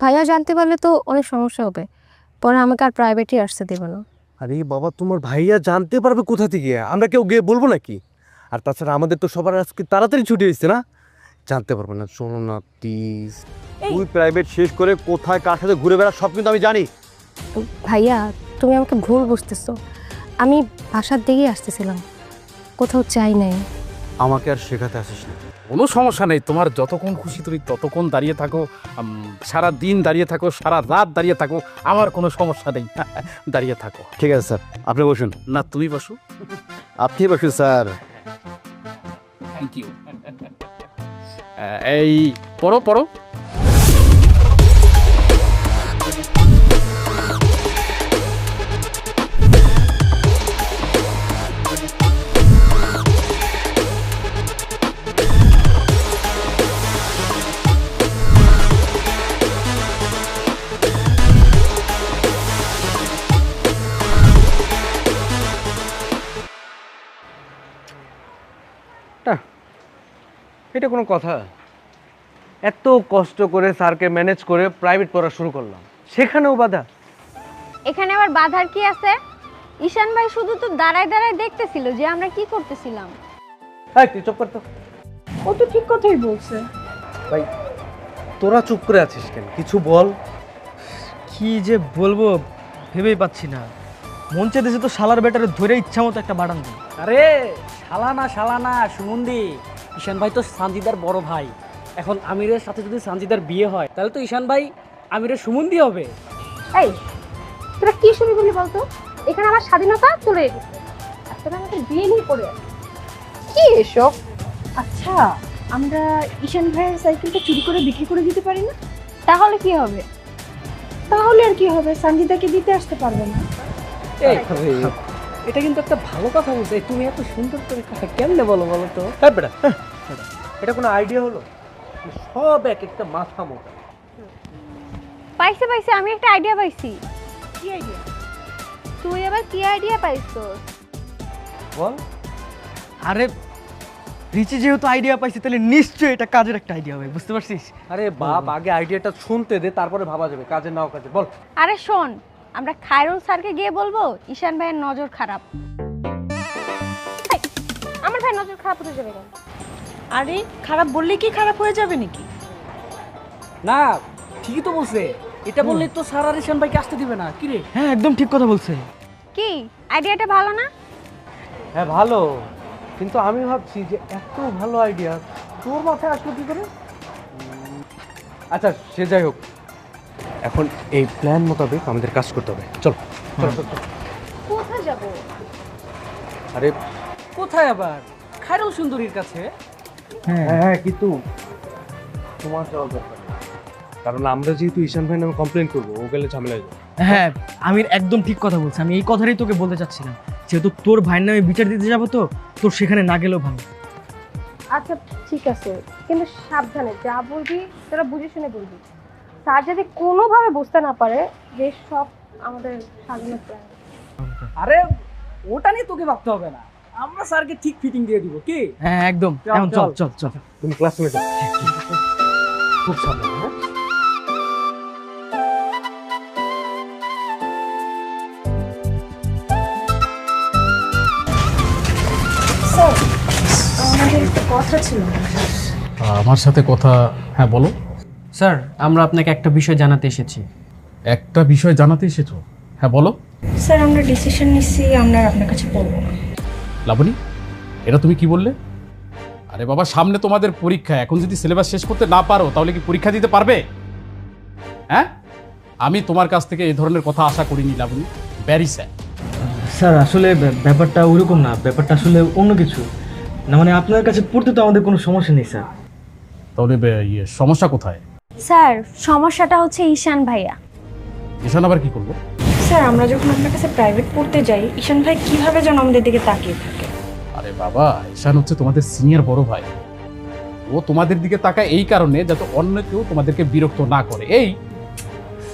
ভাইয়া জানতে পারলে তো অনেক সমস্যা হবে। পরে আমাকে আর প্রাইভেটই আসতে দেবে না। আরে বাবা তোমার ভাইয়া জানতে পারবে কোথা থেকে? আমরা কেউ গিয়ে বলব নাকি? আর তাছাড়া আমাদের তো সবার আজকে তাড়াতাড়ি ছুটি হয়েছে না? জানতে পারবে না শোনো না প্লিজ তুই প্রাইভেট শেষ করে কোথায় কার সাথে ঘুরে বেড়া সব কিন্তু আমি জানি। ভাইয়া তুমি আমাকে ভুল বুঝতেছো। আমি বাসার দিকেই আসতেছিলাম। কোথাও চাই নাই। আমাকে আর শেখাতে আসিস না। কোনো সমস্যা নেই। তোমার যতক্ষণ খুশি তুমি ততক্ষণ দাঁড়িয়ে থাকো সারা দিন দাঁড়িয়ে থাকো সারা রাত দাঁড়িয়ে থাকো আমার কোনো সমস্যা নেই। দাঁড়িয়ে থাকো। ঠিক আছে স্যার। আপনি বসুন। না তুমি বসো। আপনি বসুন স্যার। থ্যাংক ইউ এই পড়ো পড়ো। এটা? কোনো কথা? এত কষ্ট করে স্যারকে ম্যানেজ করে প্রাইভেট পড়া শুরু করলাম। সেখানেও বাধা। এখানে আবার বাধার কি আছে? ঈশান ভাই শুধু তো দাঁড়ায় দাঁড়ায় দেখতেছিল যে আমরা কি করতেছিলাম। হ্যাঁ তুই চুপ করতো ও তো ঠিক কথাই বলছে। ভাই তোরা চুপ করে আছিস কেন? কিছু বল। কি যে বলব ভেবেই পাচ্ছি না। মঞ্চে দেশে তো শালার বেটারে ধরে ইচ্ছা মতো একটা বাড়ান দিই আরে! শালানা শালানা সুমন্দি। ঈশান ভাই তো সানজিদার বড় ভাই। এখন আমিরের সাথে যদি সানজিদার বিয়ে হয় তাহলে তো ঈশান ভাই আমিরের সুমন্দি হবে। এই তোরা কি শুরু করলি বলতো? এখানে আমার স্বাধীনতা চলে গেছে আর তোরা আমাদের বিয়ে নিয়ে পড়ে কি এসব? আচ্ছা আমরা ঈশান ভাইয়ের সাইকেলটা চুরি করে বিক্রি করে দিতে পারি না? তাহলে কি হবে? তাহলে আর কি হবে? সঞ্জিতাকে দিতে আসতে পারবে না। এই, এটা কিন্তু একটা ভালো কথা বলছে। তুমি এত সুন্দর করে কথা কেমনে বলো বলো তো? হ্যাঁ বেটা হ্যাঁ, এটা কোনো আইডিয়া হলো? সব এক একটা মাথা মোটা। পাইছে পাইছে আমি একটা আইডিয়া পাইছি। কি আইডিয়া তুই আবার কি আইডিয়া পাইছো? বল। আরে রিচি যেহেতু আইডিয়া পাইছে তাহলে নিশ্চয়ই এটা কাজের একটা আইডিয়া হবে বুঝতে পারছিস? আরে বাপ আগে আইডিয়াটা শুনতে দে তারপরে ভাবা যাবে কাজে নাও কাজে বল। আরে শোন আমরা খায়রুল স্যারকে গিয়ে বলব ঈশান ভাইয়ের নজর খারাপ। আমার ভাই নজর খারাপ হতে যাবে আরে খারাপ বললে কি খারাপ হয়ে যাবে নাকি? না ঠিকই তো বলছে। এটা বললে তো স্যার আর ঈশান ভাইকে আসতে দিবে না কি রে? হ্যাঁ একদম ঠিক কথা বলছে। কি আইডিয়াটা ভালো না? হ্যাঁ ভালো। কিন্তু আমি ভাবছি যে এত ভালো আইডিয়া তোর মাথায় আসলো কি করে? আচ্ছা সে যাই হোক। এখন এই প্ল্যান মোতাবেক আমাদের কাজ করতে হবে। চল চল চল, চল। কোথায় যাব? আরে কোথায় আবার? খায়রুল সুন্দরীর কাছে? হ্যাঁ। হ্যাঁ কিন্তু তোমার যাওয়ার দরকার কারণ আমরা যেহেতু ঈশান ভাই নামে কমপ্লেন করব ও গেলে ঝামেলা হয়ে যাবে। হ্যাঁ আমির একদম ঠিক কথা বলছে। আমি এই কথাটাই তোকে বলতে চাচ্ছিলাম। যেহেতু তোর ভাইয়ের নামে বিচার দিতে যাব তো তোর সেখানে না গেলেও ভালো। আচ্ছা ঠিক আছে। কিন্তু সাবধানে যা বলবি তোরা বুঝে শুনে বলবি। স্যার যদি কোনোভাবে বুঝতে না পারে যে সব আমাদের স্বাধীনতা প্ল্যান আরে ওটা নিয়ে তোকে ভাবতে হবে না। আমরা স্যারকে ঠিক ফিটিং দিয়ে দিব কি? হ্যাঁ একদম। চল, এখন চল চল। চল তুমি ক্লাসমেট খুব সাবধানে হ্যাঁ? আমাদের কথা ছিল। আমার সাথে কথা হ্যাঁ বলো। স্যার আমরা আপনাকে একটা বিষয় জানাতে এসেছি। একটা বিষয় জানাতে এসেছ? হ্যাঁ বলো। স্যার আমরা ডিসিশন নিচ্ছি আমরা আর আপনার কাছে বলব না। লাবণী এটা তুমি কি বললে? আরে বাবা সামনে তোমাদের পরীক্ষা। এখন যদি সিলেবাস শেষ করতে না পারো তাহলে কি পরীক্ষা দিতে পারবে? হ্যাঁ? আমি তোমার কাছ থেকে এই ধরনের কথা আশা করিনি লাবণী। ভ্যারি স্যার স্যার আসলে ব্যাপারটা ওইরকম না। ব্যাপারটা আসলে অন্য কিছু। না মানে আপনার কাছে পড়তে তো আমাদের কোনো সমস্যা নেই স্যার। তাহলে ইয়ে সমস্যা কোথায়? স্যার সমস্যাটা হচ্ছে ঈশান ভাইয়া। ঈশান আবার কি করব স্যার আমরা যখন আপনার কাছে প্রাইভেট পড়তে যাই ঈশান ভাই কীভাবে যেন আমাদের দিকে তাকিয়ে থাকে? আরে বাবা ঈশান হচ্ছে তোমাদের সিনিয়র বড় ভাই। ও তোমাদের দিকে তাকায় এই কারণে যাতে অন্য কেউ তোমাদেরকে বিরক্ত না করে। এই!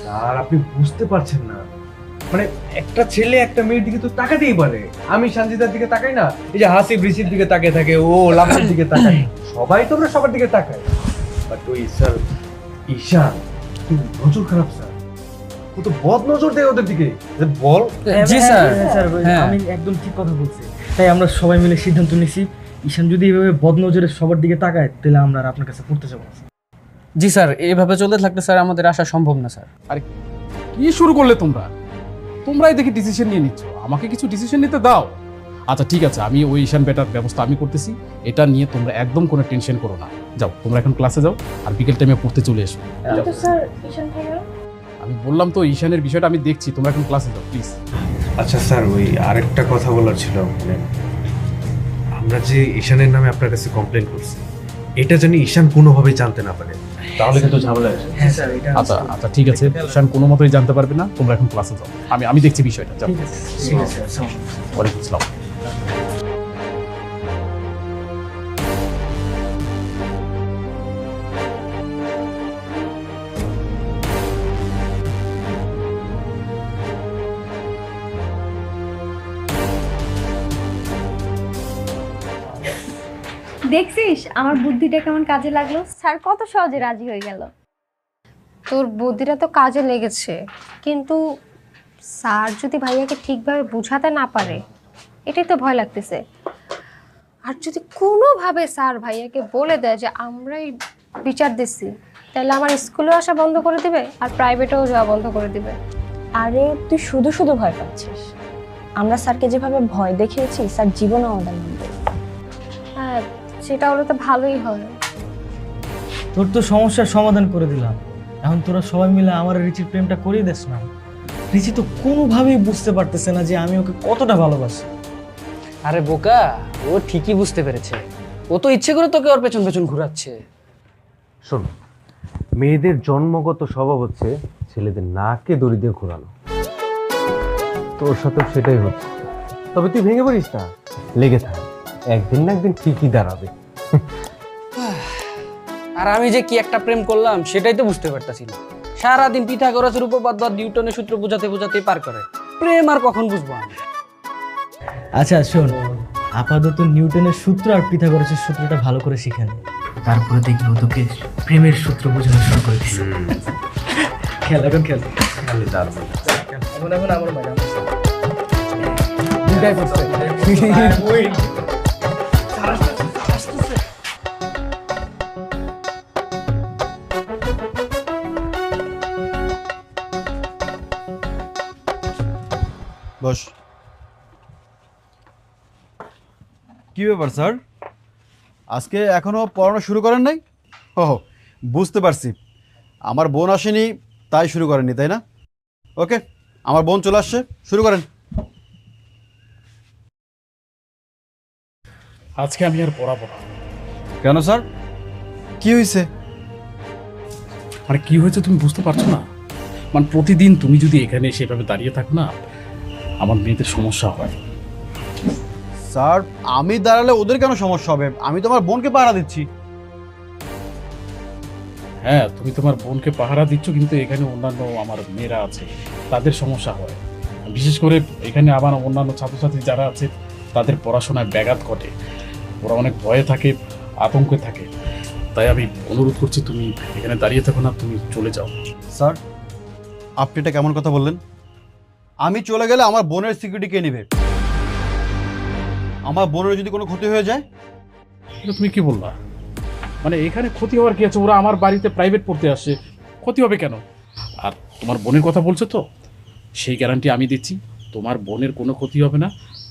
স্যার আপনি বুঝতে পারছেন না। মানে একটা ছেলে একটা মেয়ের দিকে তো তাকাতেই পারে। আমি সঞ্জিতার দিকে তাকাই না। এই যে হাসি বৃষ্টির দিকে তাকিয়ে থাকে ও লাভের দিকে তাকায়। সবাই তো আমরা সবার দিকে তাকাই বাট ওই স্যার ঈশান নজর খারাপ স্যার। ও তো বদ নজর দেয় ওদের দিকে। বল। জি স্যার। হ্যাঁ, হ্যাঁ। আমি একদম ঠিক কথা বলছি। তাই আমরা সবাই মিলে সিদ্ধান্ত নিয়েছি ঈশান যদি এভাবে বদনজরে সবার দিকে তাকায় তাহলে আমরা আর আপনার কাছে পড়তে যাব জি স্যার এইভাবে চলতে থাকলে স্যার আমাদের আসা সম্ভব না স্যার। কি শুরু করলে তোমরা? তোমরাই দেখি ডিসিশন নিয়ে নিচ্ছ। আমাকে কিছু ডিসিশন নিতে দাও। আচ্ছা ঠিক আছে আমি ওই ঈশান বেটার ব্যবস্থা আমি করতেছি। এটা নিয়ে তোমরা একদম কোনো টেনশন করো না। যাও তোমরা এখন ক্লাসে যাও আর বিকেল টাইমে পড়তে চলে এসো। আমি বললাম তো ঈশানের বিষয়টা আমি দেখছি তোমরা এখন ক্লাসে যাও প্লিজ আচ্ছা স্যার ওই আরেকটা কথা বলার ছিল মানে আমরা যে ঈশানের নামে আপনার কাছে কমপ্লেন করছি এটা জানি ঈশান কোনোভাবেই জানতে না পারে। তাহলে কিন্তু ঝামেলা আছে। হ্যাঁ স্যার এটা আচ্ছা আচ্ছা ঠিক আছে ঈশান কোনো মতোই জানতে পারবে না তোমরা এখন ক্লাসে যাও। আমি আমি দেখছি বিষয়টা যাও। ঠিক আছে ঠিক আছে স্যার ওয়ালাইকুম আসসালাম। দেখছিস, আমার বুদ্ধিটা কেমন কাজে লাগল? স্যার, কত সহজে রাজি হয়ে গেল। তোর বুদ্ধিটা তো কাজে লেগেছে, কিন্তু স্যার যদি ভাইয়াকে ঠিকভাবে বোঝাতে না পারে এটাই তো ভয় লাগতেছে। আর যদি কোনোভাবে স্যার ভাইয়াকে বলে দেয় যে আমরাই বিচার দিচ্ছি তাহলে আমার স্কুলেও আসা বন্ধ করে দিবে আর প্রাইভেটেও যাওয়া বন্ধ করে দিবে। আরে তুই শুধু শুধু ভয় পাচ্ছিস। আমরা স্যারকে যেভাবে ভয় দেখিয়েছি স্যার জীবন আমাদের হ্যাঁ সেটা হলে তো ভালোই হয়। তোর তো সমস্যার সমাধান করে দিলাম। এখন তোরা সবাই মিলে আমার রিচির প্রেমটা করিয়ে দিস না। রিচি তো কোনোভাবেই বুঝতে পারতেছে না যে আমি ওকে কতটা ভালোবাসি। আরে বোকা ও ঠিকই বুঝতে পেরেছে। ও তো ইচ্ছে করে তোকে ওর পেছন পেছন ঘোরাচ্ছে। শোন মেয়েদের জন্মগত স্বভাব হচ্ছে ছেলেদের নাকে দড়ি দিয়ে ঘোরানো। তোর সাথে সেটাই হচ্ছে। তবে তুই ভেঙে পড়িস না। লেগে থাক একদিন না একদিন ঠিকই দাঁড়াবে। আর আমি যে কি একটা প্রেম করলাম সেটাই তো বুঝতে পারতাছি না। সারাদিন পিথাগোরাসের উপপাদ্য আর নিউটনের সূত্র বোঝাতে বোঝাতে পার করে। প্রেম আর কখন বুঝব আমি? আচ্ছা শোন, আপাতত নিউটনের সূত্র আর পিথাগোরাসের সূত্রটা ভালো করে শিখে নে। তারপরে দেখব তোকে প্রেমের সূত্র বোঝানো শুরু করে খেল, এখন খেল। এখন এখন আমার মজা দুটাই বস। কি ব্যাপার স্যার? আজকে এখনও পড়ানো শুরু করেন নাই? ও বুঝতে পারছি। আমার বোন আসেনি তাই শুরু করেননি তাই না? ওকে আমার বোন চলে আসছে শুরু করেন। আজকে আমি আর পড়াবো না। কেন স্যার? কি হয়েছে? মানে কি হয়েছে তুমি বুঝতে পারছ না? মানে প্রতিদিন তুমি যদি এখানে সেভাবে দাঁড়িয়ে থাকো না আমার মেয়েদের সমস্যা হয়। স্যার আমি দাঁড়ালে ওদের কেন সমস্যা হবে? আমি তোমার বোনকে পাহারা দিচ্ছি। হ্যাঁ তুমি তোমার বোনকে পাহারা দিচ্ছ কিন্তু এখানে অন্যান্য আমার মেয়েরা আছে তাদের সমস্যা হয়। বিশেষ করে এখানে আবার অন্যান্য ছাত্রছাত্রী যারা আছে তাদের পড়াশোনায় ব্যাঘাত ঘটে। ওরা অনেক ভয়ে থাকে আতঙ্কে থাকে। তাই আমি অনুরোধ করছি তুমি এখানে দাঁড়িয়ে থাকো না তুমি চলে যাও। স্যার আপনি এটা কেমন কথা বললেন? আমি চলে গেলে আমার বোনের সিকিউরিটি কে নেবে? আমার বোনের যদি কোনো ক্ষতি হয়ে যায়? এটা তুমি কি বললা? মানে এখানে ক্ষতি হওয়ার কি আছে? ওরা আমার বাড়িতে প্রাইভেট পড়তে আসে। ক্ষতি হবে কেন? আর তোমার বোনের কথা বলছো তো? সেই গ্যারান্টি আমি দিচ্ছি। তোমার বোনের কোনো ক্ষতি হবে না।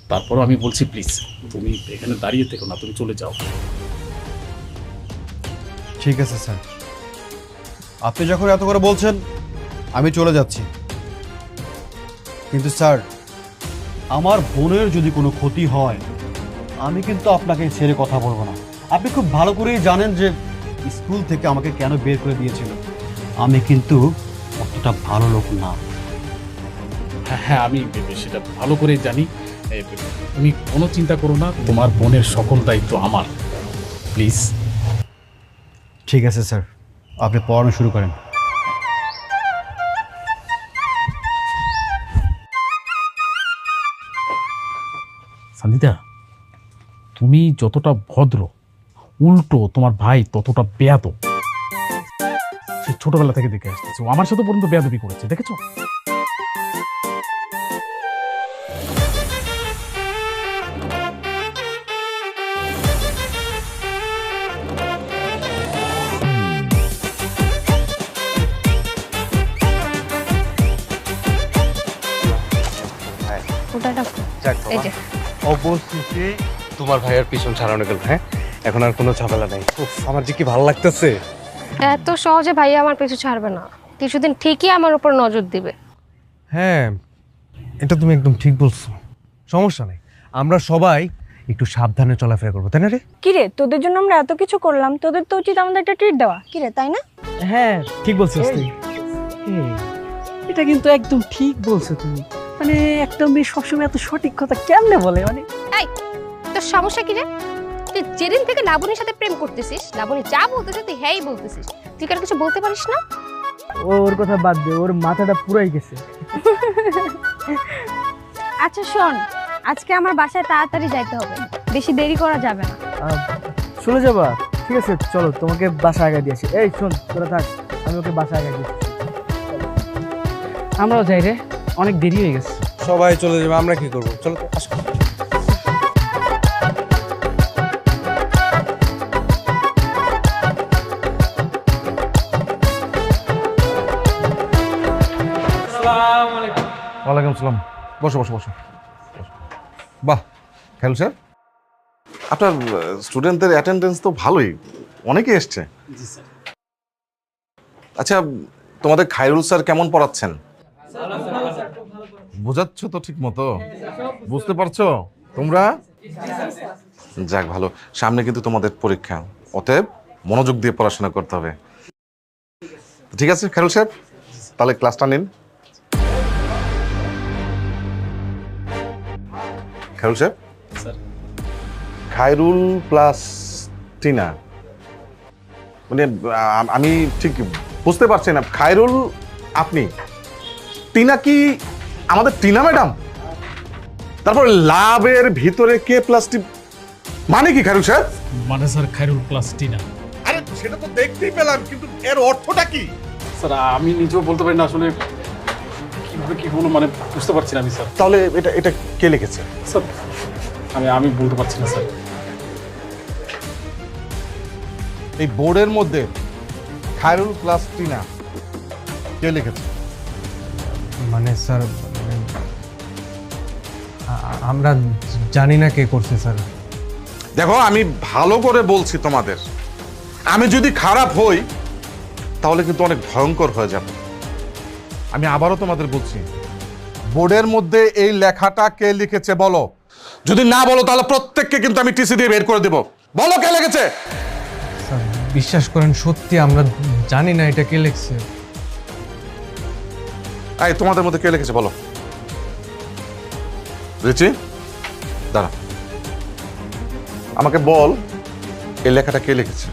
তারপরও আমি বলছি প্লিজ তুমি এখানে দাঁড়িয়ে থেকো না তুমি চলে যাও। ঠিক আছে স্যার। আপনি যখন এত করে বলছেন আমি চলে যাচ্ছি। কিন্তু স্যার আমার বোনের যদি কোনো ক্ষতি হয় আমি কিন্তু আপনাকে ছেড়ে কথা বলব না। আপনি খুব ভালো করেই জানেন যে স্কুল থেকে আমাকে কেন বের করে দিয়েছিল। আমি কিন্তু অতটা ভালো লোক না। হ্যাঁ হ্যাঁ আমি সেটা ভালো করে জানি। তুমি কোনো চিন্তা করো না তোমার বোনের সকল দায়িত্ব আমার। প্লিজ। ঠিক আছে স্যার। আপনি পড়ানো শুরু করেন। সন্দিতা তুমি যতটা ভদ্র উল্টো তোমার ভাই ততটা বেয়াত সে ছোটবেলা থেকে দেখে আসতেছে। ও আমার সাথে পর্যন্ত বেয়াদবি করেছে দেখেছ? ওটা রাখো। যাক এই যে। অবশেষে তোমার ভাইয়ের পিছন ছাড়ানো গেল হ্যাঁ? এখন আর কোনো ঝামেলা নেই। উফ আমার যে কি ভালো লাগতেছে। এত সহজে ভাইয়া আমার পিছু ছাড়বে না। কিছুদিন ঠিকই আমার উপর নজর দিবে। হ্যাঁ এটা তুমি একদম ঠিক বলছো। সমস্যা নেই। আমরা সবাই একটু সাবধানে চলাফেরা করব তাই না রে? কিরে তোদের জন্য আমরা এত কিছু করলাম তোদের তো উচিত আমাদের একটা ট্রিট দেওয়া। কিরে তাই না? হ্যাঁ ঠিক বলছিস তুই এটা কিন্তু একদম ঠিক বলছো তুমি। মানে একটা মেয়ে সবসময় এত সঠিক কথা কেমনে বলে? মানে তোর সমস্যা কি রে? তুই যেদিন থেকে লাবণীর সাথে প্রেম করতেছিস লাবণী যা বলতেছে তুই হ্যাঁই বলতেছিস। তুই কার কিছু বলতে পারিস না? ওর কথা বাদ দে ওর মাথাটা পুরাই গেছে। আচ্ছা শোন আজকে আমার বাসায় তাড়াতাড়ি যাইতে হবে। বেশি দেরি করা যাবে না। আহ, চলে যাবা? ঠিক আছে চলো তোমাকে বাসা আগে দিয়েছি এই শোন তোরা থাক আমি ওকে বাসা আগে দিয়েছি আমরাও যাই রে অনেক দেরি হয়ে গেছে। সবাই চলে যাবে আমরা কি করব? চলো আসো। আসসালাম। বসো বসো বসো। বাহ খেয়াল স্যার। আপনার স্টুডেন্টদের অ্যাটেন্ডেন্স তো ভালোই। অনেকে এসছে। আচ্ছা তোমাদের খায়রুল স্যার কেমন পড়াচ্ছেন? বোঝাচ্ছ তো ঠিক মতো বুঝতে পারছ? তোমরা? যাক ভালো। সামনে কিন্তু তোমাদের পরীক্ষা। অতএব মনোযোগ দিয়ে পড়াশোনা করতে হবে। ঠিক আছে খায়রুল সাহেব তাহলে ক্লাসটা নিন। খায়রুল সাহেব? খায়রুল প্লাস টিনা। মানে আ- আমি ঠিক বুঝতে পারছি না। খায়রুল আপনি? টিনা কি আমাদের টিনা ম্যাডাম? তারপর লাভের ভিতরে কে প্লাস টি মানে কি খায়রুল সাহেব? মানে স্যার খাইরুল প্লাস টিনা। আরে সেটা তো দেখতেই পেলাম কিন্তু এর অর্থটা কি? স্যার আমি নিজেও বলতে পারি না আসলে কীভাবে কি হলো মানে বুঝতে পারছি না আমি স্যার। তাহলে এটা এটা কে লিখেছে? স্যার আমি আমি বলতে পারছি না স্যার। এই বোর্ডের মধ্যে খায়রুল প্লাস টিনা কে লিখেছে? মানে স্যার আমরা জানি না কে করছে স্যার। দেখো আমি ভালো করে বলছি তোমাদের। আমি যদি খারাপ হই তাহলে কিন্তু অনেক ভয়ঙ্কর হয়ে যাবে। আমি আবারও তোমাদের বলছি বোর্ডের মধ্যে এই লেখাটা কে লিখেছে বলো? যদি না বলো তাহলে প্রত্যেককে কিন্তু আমি টিসি দিয়ে বের করে দেব। বলো কে লিখেছে? বিশ্বাস করেন সত্যি আমরা জানি না এটা কে লিখছে। এই তোমাদের মধ্যে কে লিখেছে বলো? রিচি দাঁড়া। আমাকে বল এই লেখাটা কে লিখেছে?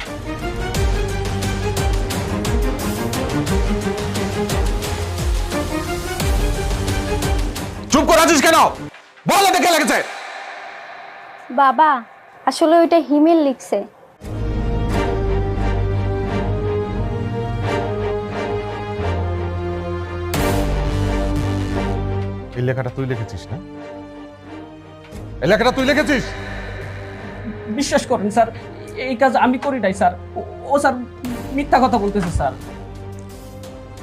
আছিস কেন? বল এটা কে লিখেছে বাবা আসলে ওইটা হিমেল লিখছে। এই লেখাটা তুই লিখেছিস না? এই লেখাটা তুই লিখেছিস? বিশ্বাস করেন স্যার। এই কাজ আমি করি নাই স্যার। ও- ও স্যার মিথ্যা কথা বলতেছে স্যার।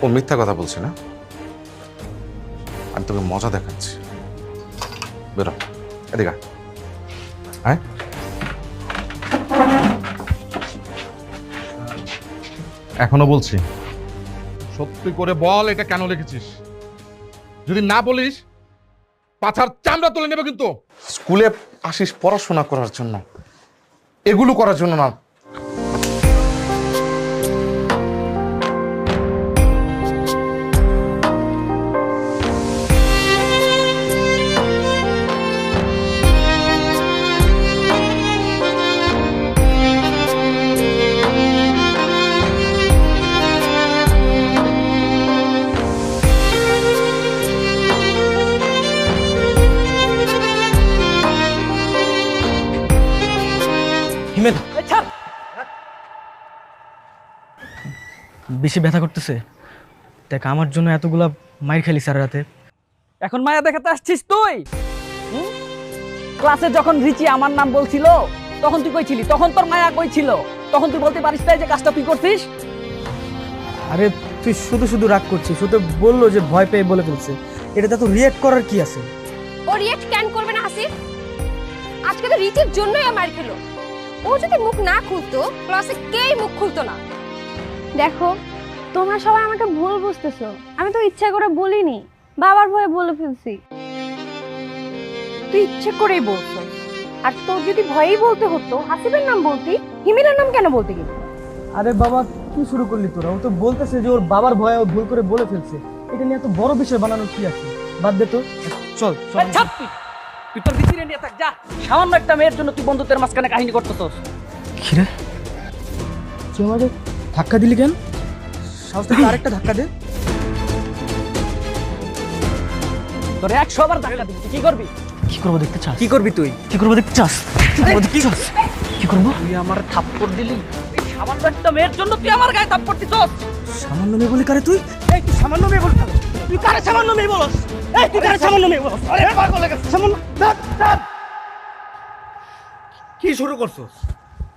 ও মিথ্যা কথা বলছে না? আমি তোকে মজা দেখাচ্ছি। বেরো, এদিকে। আয়। এখনও বলছি, সত্যি করে বল এটা কেন লিখেছিস? যদি না বলিস, পাছার চামড়া তুলে নেবে কিন্তু। স্কুলে আসিস পড়াশোনা করার জন্য। এগুলো করার জন্য না বেশি ব্যথা করতেছে। দেখ আমার জন্য এতগুলা মাইর খালি স্যার রাতে। এখন মায়া দেখাতে আসছিস তুই? ক্লাসে যখন রিচি আমার নাম বলছিল তখন তুই কইছিলি তখন তোর মায়া কইছিল তখন তুই বলতে পারিস তাই যে কাজটা তুই করছিস? আরে তুই শুধু শুধু রাগ করছিস শুধু বলল যে ভয় পেয়ে বলে ফেলছে। এটাতে তো রিয়েক্ট করার কি আছে? ও রিয়েক্ট ক্যান করবে না হাসিফ? আজকে তো রিচের জন্যই আমার খেলো। ও যদি মুখ না খুলতো ক্লাসে কেই মুখ খুলতো না? দেখো তোমরা সবাই আমাকে ভুল বুঝতেছো। আমি তো ইচ্ছা করে বলিনি বাবার ভয়ে বলে ফেলছি। তুই ইচ্ছে করেই বলছো। আর তোর যদি ভয়েই বলতে হতো হাসিবের নাম বলতি হিমিলের নাম কেন বলতে গেলি? আরে বাবা কি শুরু করলি তোরা। ও তো বলতেছে যে ওর বাবার ভয়ে ও ভুল করে বলে ফেলছে। এটা নিয়ে এত বড় বিষয় বানানোর কি আছে? বাদ দে তো। চল চল। তুই। তোর ভিতরে নিয়ে থাক যা। সামান্য একটা মেয়ের জন্য তুই বন্ধুত্বের মাঝখানে কাহিনী করতেছস। খিরে তুই আমাকে ধাক্কা দিলি কেন? সাহস থেকে আরেকটা ধাক্কা দে। তোর একশো বার ধাক্কা দিবি তুই কি করবি? কি করব দেখতে চাস? কি করবি তুই? কি করব দেখতে চাস? কি করব দেখতে চাস? কি করব? তুই আমার থাপ্পড় দিলি। সামান্য একটা মেয়ের জন্য তুই আমার গায়ে থাপ্পড় দিছস। সামান্য মেয়ে বলে কারে তুই? এই তুই সামান্য মেয়ে বল তুই কারে সামান্য মেয়ে বলস? এই তুই কারে সামান্য মেয়ে বলস? আরে পাগল হয়ে গেছে। সামান্য দাঁত দাঁত কি শুরু করছোস?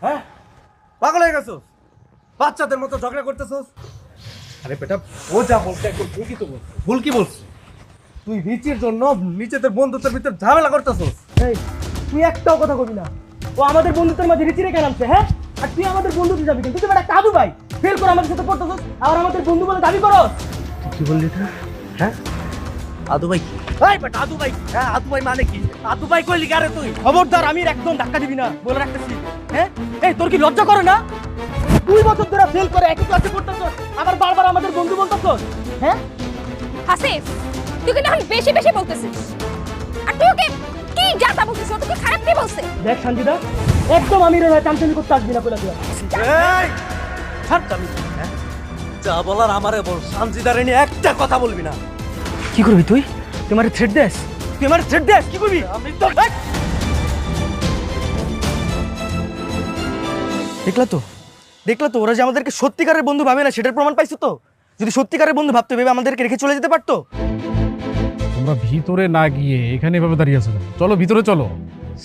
হ্যাঁ? পাগল হয়ে গেছোস? বাচ্চাদের মতো ঝগড়া করতেছোস? আরে বেটা ও যা বলছে একদম ঠিকই তো বলছে ভুল কি বলছিস? তুই রিচির জন্য নিজেদের বন্ধুত্বের ভিতর ঝামেলা করতেছোস। এই তুই একটাও কথা কবি না। ও আমাদের বন্ধুত্বের মাঝে রিচি রেখে নামছে হ্যাঁ? আর তুই আমাদের বন্ধুতে যাবি কিন্তু তুই বেটা কাদু ভাই। ফেল করে আমাদের সাথে পড়তেছিস আর আমাদের বন্ধু বলে দাবি করস। কি বললি তুই হ্যাঁ? আদু ভাই কি? এই বেটা আদু ভাই হ্যাঁ আদু ভাই মানে কি? আদু ভাই কইলি কারে তুই? খবরদার আমি একদম ধাক্কা দিবি না বলে রাখতেছি হ্যাঁ? এই তোর কি লজ্জা করে না? দুই বছর ধরে ফেল করে একই ক্লাসে পড়তেছস আবার বারবার আমাদের বন্ধু বলতেছস হ্যাঁ? হাসিফ তুই কিন্তু এখন বেশি বেশি বলতেছিস। আর তুই ওকে কি যাতা বলছিস ও তোকে খারাপ কি বলছে? দেখ শান্তিদা একদম আমি রে চামচামি করতে আসবি না বলে দিলাম এই! ছাড় আমি হ্যাঁ? যা বলার আমারে বল সানজিদারে নিয়ে একটা কথা বলবি না। কি করবি তুই? আমার থ্রেড দেস? তুই আমার থ্রেড দেস? কি করবি? আমি তো দেখলা তো? দেখলা তো ওরা যে আমাদেরকে সত্যিকারের বন্ধু ভাবে না সেটার প্রমাণ পাইছো তো? যদি সত্যিকারের বন্ধু ভাবতে ভেবে আমাদেরকে রেখে চলে যেতে পারতো? তোমরা ভিতরে না গিয়ে এখানে এভাবে দাঁড়িয়ে আছো চলো ভিতরে চলো।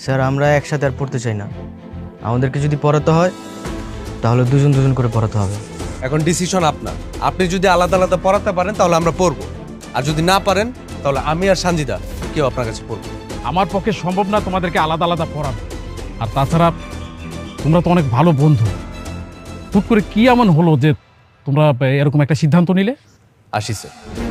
স্যার আমরা একসাথে আর পড়তে চাই না। আমাদেরকে যদি পড়াতে হয় তাহলে দুজন দুজন করে পড়াতে হবে। এখন ডিসিশন আপনার। আপনি যদি আলাদা আলাদা পড়াতে পারেন তাহলে আমরা পড়ব। আর যদি না পারেন তাহলে আমি আর সানজিদা কেউ আপনার কাছে পড়ব আমার পক্ষে সম্ভব না তোমাদেরকে আলাদা আলাদা পড়ানো। আর তাছাড়া তোমরা তো অনেক ভালো বন্ধু। হুট করে কি এমন হলো যে তোমরা এরকম একটা সিদ্ধান্ত নিলে? আসি স্যার।